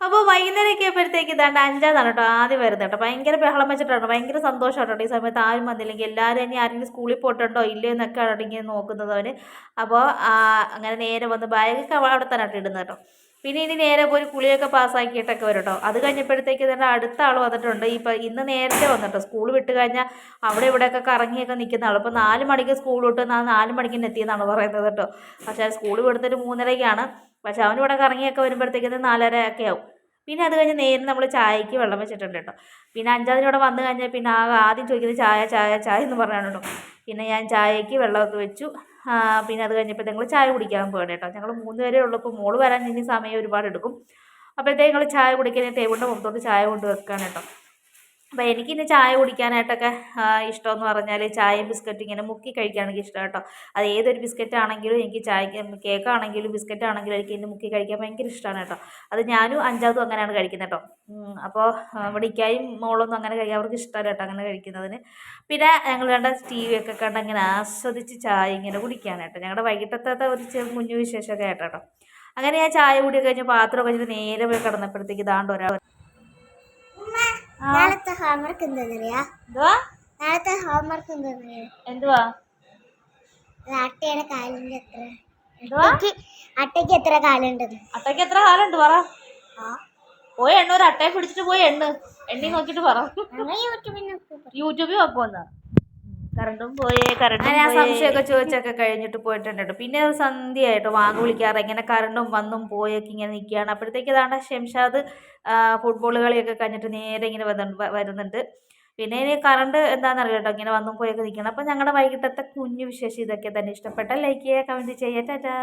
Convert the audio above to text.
അപ്പോൾ വൈകുന്നേരമൊക്കെ ആയപ്പോഴത്തേക്ക് ഇതാണ്ട് അഞ്ചാതാണ് കേട്ടോ ആദ്യം വരുന്നത് കേട്ടോ. ഭയങ്കര ബഹളം വെച്ചിട്ടാണ്. ഭയങ്കര സന്തോഷമാണ് ഈ സമയത്ത് ആരും വന്നില്ലെങ്കിൽ എല്ലാവരും ഇനി ആരെങ്കിലും സ്കൂളിൽ പോയിട്ടുണ്ടോ ഇല്ലയോ എന്നൊക്കെ ഇങ്ങനെ നോക്കുന്നത് അവർ അപ്പോൾ അങ്ങനെ നേരെ വന്ന് ബാഗൊക്കെ അവിടെ തന്നെ ഇടുന്നത് കേട്ടോ. പിന്നെ ഇനി നേരെ പോയി കുളിയൊക്കെ പാസ്സാക്കിയിട്ടൊക്കെ വരും അത് കഴിഞ്ഞപ്പോഴത്തേക്ക് തന്നെ അടുത്ത ആൾ വന്നിട്ടുണ്ട്. ഇപ്പം ഇന്ന് നേരത്തെ വന്നിട്ടോ സ്കൂൾ വിട്ട് കഴിഞ്ഞാൽ അവിടെ ഇവിടെയൊക്കെ കറങ്ങിയൊക്കെ നിൽക്കുന്ന ആൾ അപ്പോൾ നാല് മണിക്ക് സ്കൂൾ വിട്ട് നാ നാല് മണിക്ക് എത്തിയെന്നാണ് പറയുന്നത് കേട്ടോ പക്ഷേ സ്കൂൾ വിടുന്നൊരു മൂന്നരയ്ക്കാണ് പക്ഷെ അവൻ ഇവിടെ കറങ്ങിയൊക്കെ വരുമ്പോഴത്തേക്ക് നാലര ഒക്കെ ആവും. പിന്നെ അത് കഴിഞ്ഞ് നേരെ നമ്മൾ ചായക്ക് വെള്ളം വെച്ചിട്ടുണ്ട് കേട്ടോ പിന്നെ അഞ്ചാം ഇവിടെ വന്നു കഴിഞ്ഞാൽ പിന്നെ ആദ്യം ചോദിക്കുന്നത് ചായ ചായ ചായ എന്ന് പറഞ്ഞാണ് കേട്ടോ പിന്നെ ഞാൻ ചായക്ക് വെള്ളമൊക്കെ വെച്ചു. പിന്നെ അത് കഴിഞ്ഞപ്പോൾ ഞങ്ങൾ ചായ കുടിക്കാൻ പോകണം കേട്ടോ. ഞങ്ങൾ മൂന്ന് പേരേ ഉള്ളപ്പോൾ മോൾ വരാൻ ഇനി സമയം ഒരുപാട് എടുക്കും. അപ്പോഴത്തേക്ക് ഞങ്ങൾ ചായ കുടിക്കാൻ ടേബിളിന്റെ പുറത്തോട്ട് ചായ കൊണ്ട് വെക്കുകയാണ് കേട്ടോ. അപ്പോൾ എനിക്കിന്ന് ചായ കുടിക്കാനായിട്ടൊക്കെ ഇഷ്ടമെന്ന് പറഞ്ഞാൽ ചായയും ബിസ്ക്കറ്റും ഇങ്ങനെ മുക്കി കഴിക്കുകയാണെങ്കിൽ ഇഷ്ടം കേട്ടോ. അത് ഏതൊരു ബിസ്ക്കറ്റ് ആണെങ്കിലും എനിക്ക് ചായ കേക്ക് ആണെങ്കിലും ബിസ്ക്കറ്റ് ആണെങ്കിലും എനിക്ക് ഇന്ന് മുക്കി കഴിക്കാൻ ഭയങ്കര ഇഷ്ടമാണ് കേട്ടോ. അത് ഞാനും അഞ്ചാമതും അങ്ങനെയാണ് കഴിക്കുന്നത് കേട്ടോ. അപ്പോൾ ഇവിടെ ഇക്കായും മോളൊന്നും അങ്ങനെ കഴിക്കാൻ അവർക്ക് ഇഷ്ടമല്ല കേട്ടോ അങ്ങനെ കഴിക്കുന്നതിന്. പിന്നെ ഞങ്ങൾ രണ്ട് ടി വി ഒക്കെ കണ്ട് അങ്ങനെ ആസ്വദിച്ച് ചായ ഇങ്ങനെ കുടിക്കാനായിട്ടോ ഞങ്ങളുടെ വൈകിട്ടത്തെ ഒരു ചെറു കുഞ്ഞു വിശേഷമൊക്കെ ആയിട്ടോ അങ്ങനെ ഞാൻ ചായ കുടിയൊക്കെ കഴിഞ്ഞ് പാത്രം കഴിച്ചിട്ട് നേരെ പോയി കിടന്നപ്പോഴത്തേക്ക് ഇതാണ്ട് ഒരാൾ നാളത്തെ ഹോംവർക്ക് എന്താന്നറിയാ? എന്തുവാ? നാളത്തെ ഹോംവർക്ക് എന്താന്നറിയാ? എന്തുവാ? അട്ടയുടെ കാലിന്റെ എത്ര എന്തുവാ? അട്ടയ്ക്ക് എത്ര കാലുണ്ട്? അട്ടയ്ക്ക് എത്ര കാലുണ്ട് പറ. പോയി എണ്ണ ഒരു അട്ടയെ പിടിച്ചിട്ട് പോയി എണ്ണ്. എണ്ണി നോക്കിട്ട് പറ. യൂട്യൂബിൽ നോക്കി. യൂട്യൂബിൽ നോക്കുമെന്ന് കറണ്ടും പോയേ കറണ്ട് ഞാൻ സംശയമൊക്കെ ചോദിച്ചൊക്കെ കഴിഞ്ഞിട്ട് പോയിട്ടുണ്ട് കേട്ടോ. പിന്നെ ഒരു സന്ധ്യയായിട്ട് വാങ്ങ വിളിക്കാറ് ഇങ്ങനെ കറണ്ടും വന്നും പോയൊക്കെ ഇങ്ങനെ നിൽക്കുകയാണ്. അപ്പോഴത്തേക്ക് ഇതാണ്ട് ഷംഷാദ് ഫുട്ബോൾ കളിയൊക്കെ കഴിഞ്ഞിട്ട് നേരെ ഇങ്ങനെ വരുന്നുണ്ട്. പിന്നെ ഇനി കറണ്ട് എന്താണെന്നറിയാം കേട്ടോ ഇങ്ങനെ വന്നും പോയൊക്കെ നിൽക്കണം അപ്പോൾ ഞങ്ങളുടെ വൈകിട്ടത്തെ കുഞ്ഞു വിശേഷം ഇതൊക്കെ തന്നെ. ഇഷ്ടപ്പെട്ട ലൈക്ക് ചെയ്യുക കമന്റ് ചെയ്യുക. ടാറ്റാ.